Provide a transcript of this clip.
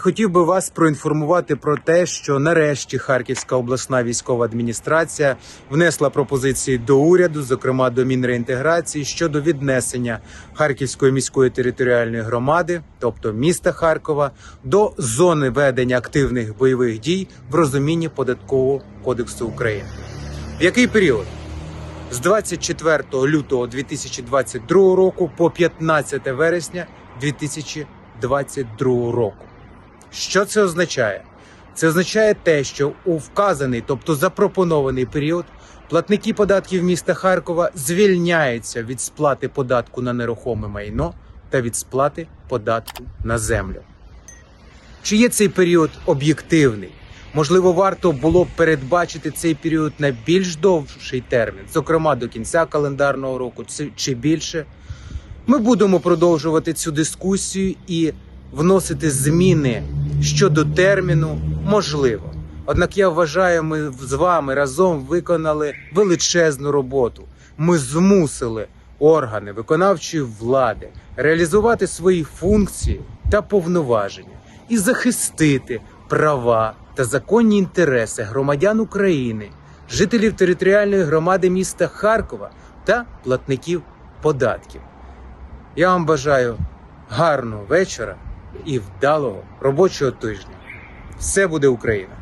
Хотів би вас проінформувати про те, що нарешті Харківська обласна військова адміністрація внесла пропозиції до уряду, зокрема до Мінреінтеграції, щодо віднесення Харківської міської територіальної громади, тобто міста Харкова, до зони ведення активних бойових дій в розумінні податкового кодексу України. В який період? З 24 лютого 2022 року по 15 вересня 2022 року. Що це означає? Це означає те, що у вказаний, тобто запропонований період, платники податків міста Харкова звільняються від сплати податку на нерухоме майно та від сплати податку на землю. Чи є цей період об'єктивний? Можливо, варто було б передбачити цей період на більш довший термін, зокрема до кінця календарного року чи- більше. Ми будемо продовжувати цю дискусію і вносити зміни щодо терміну можливо. Однак я вважаю, ми з вами разом виконали величезну роботу. Ми змусили органи виконавчої влади реалізувати свої функції та повноваження і захистити права та законні інтереси громадян України, жителів територіальної громади міста Харкова та платників податків. Я вам бажаю гарного вечора і вдалого робочого тижня. Все буде Україна!